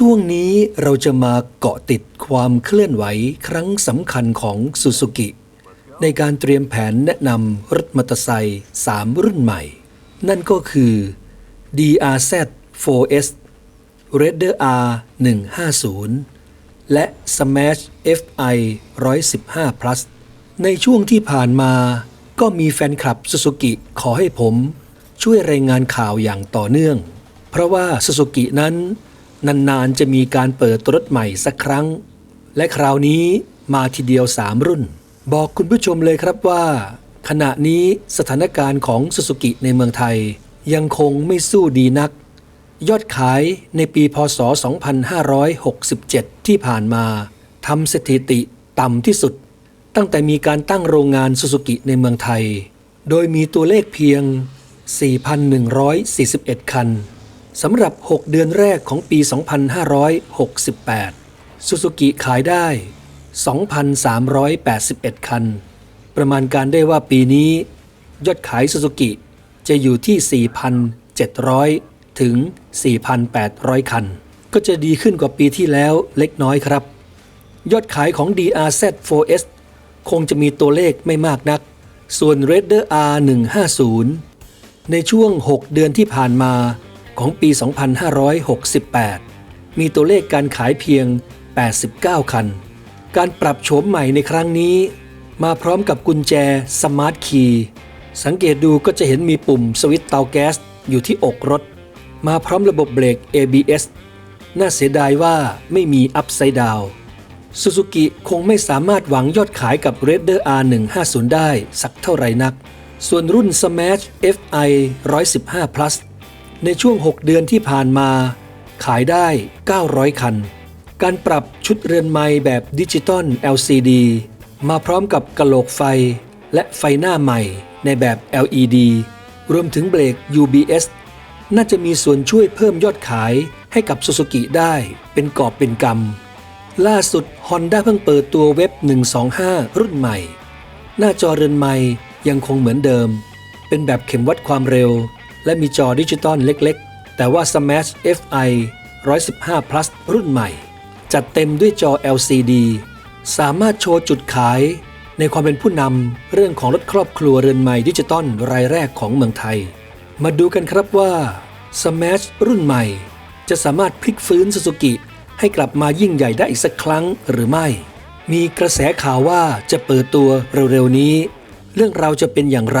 ช่วงนี้เราจะมาเกาะติดความเคลื่อนไหวครั้งสำคัญของซูซูกิ ในการเตรียมแผนแนะนำรถมอเตอร์ไซค์3 รุ่นใหม่ นั่นก็คือ DRZ 4S Raider R 150และ Smash FI 115 Plus ในช่วงที่ผ่านมาก็มีแฟนคลับซูซูกิขอให้ผมช่วยรายงานข่าวอย่างต่อเนื่อง เพราะว่าซูซูกินั้น นานๆจะมีการเปิดรถใหม่สักครั้ง และคราวนี้มาทีเดียว3รุ่น บอกคุณผู้ชมเลยครับว่า ขณะนี้สถานการณ์ของซูซูกิในเมืองไทย ยังคงไม่สู้ดีนัก ยอดขายในปีพศ 2567 ที่ผ่านมาทำสถิติต่ำที่สุด ตั้งแต่มีการตั้งโรงงานซูซูกิในเมืองไทย โดยมีตัวเลขเพียง 4,141 คัน สำหรับ 6 เดือนแรกของปี 2568 ซูซูกิขายได้ 2,381 คัน ประมาณการได้ว่าปีนี้ ยอดขายซูซูกิจะอยู่ที่ 4,700 ถึง 4,800 คัน ก็จะดีขึ้นกว่าปีที่แล้วเล็กน้อยครับ ยอดขายของ DRZ 4S คงจะมีตัวเลขไม่มากนัก ส่วน Raider R 150 ในช่วง 6 เดือนที่ผ่านมา ของปี 2568 มีตัวเลขการขายเพียง 89 คัน การปรับโฉมใหม่ในครั้งนี้ มาพร้อมกับกุญแจ Smart Key สังเกตดูก็จะเห็นมีปุ่มสวิตช์เตาแก๊สอยู่ที่อกรถ มาพร้อมระบบเบรก ABS น่าเสียดายว่าไม่มี Upside Down ซูซูกิคงไม่สามารถหวังยอดขายกับ r a d e r R 150 ได้สักเท่าไหร่นัก ส่วนรุ่น Smash FI 115 Plus ในช่วง 6 เดือนที่ผ่านมา ขายได้ 900 คัน การปรับชุดเรือนไม้แบบดิจิตอล LCD มาพร้อมกับกระโหลกไฟและไฟหน้าใหม่ในแบบ LED รวมถึงเบรก UBS น่าจะมีส่วนช่วยเพิ่มยอดขายให้กับซูซูกิได้เป็นกอบเป็นกำล่าสุด Honda เพิ่งเปิดตัวเว็บ 125 รุ่นใหม่ หน้าจอเรือนไม้ยังคงเหมือนเดิม เป็นแบบเข็มวัดความเร็ว และมีจอดิจิตอลเล็กๆ แต่ว่า Smash FI 115 Plus รุ่นใหม่ จัดเต็มด้วยจอ LCD สามารถโชว์จุดขาย ในความเป็นผู้นำเรื่องของรถครอบครัวเรือนใหม่ดิจิตอลรายแรกของเมืองไทย มาดูกันครับว่า Smash รุ่นใหม่ จะสามารถพลิกฟื้นซูซูกิให้กลับมายิ่งใหญ่ได้อีกสักครั้งหรือไม่ มีกระแสข่าวว่าจะเปิดตัวเร็วๆนี้ เรื่องราวจะเป็นอย่างไร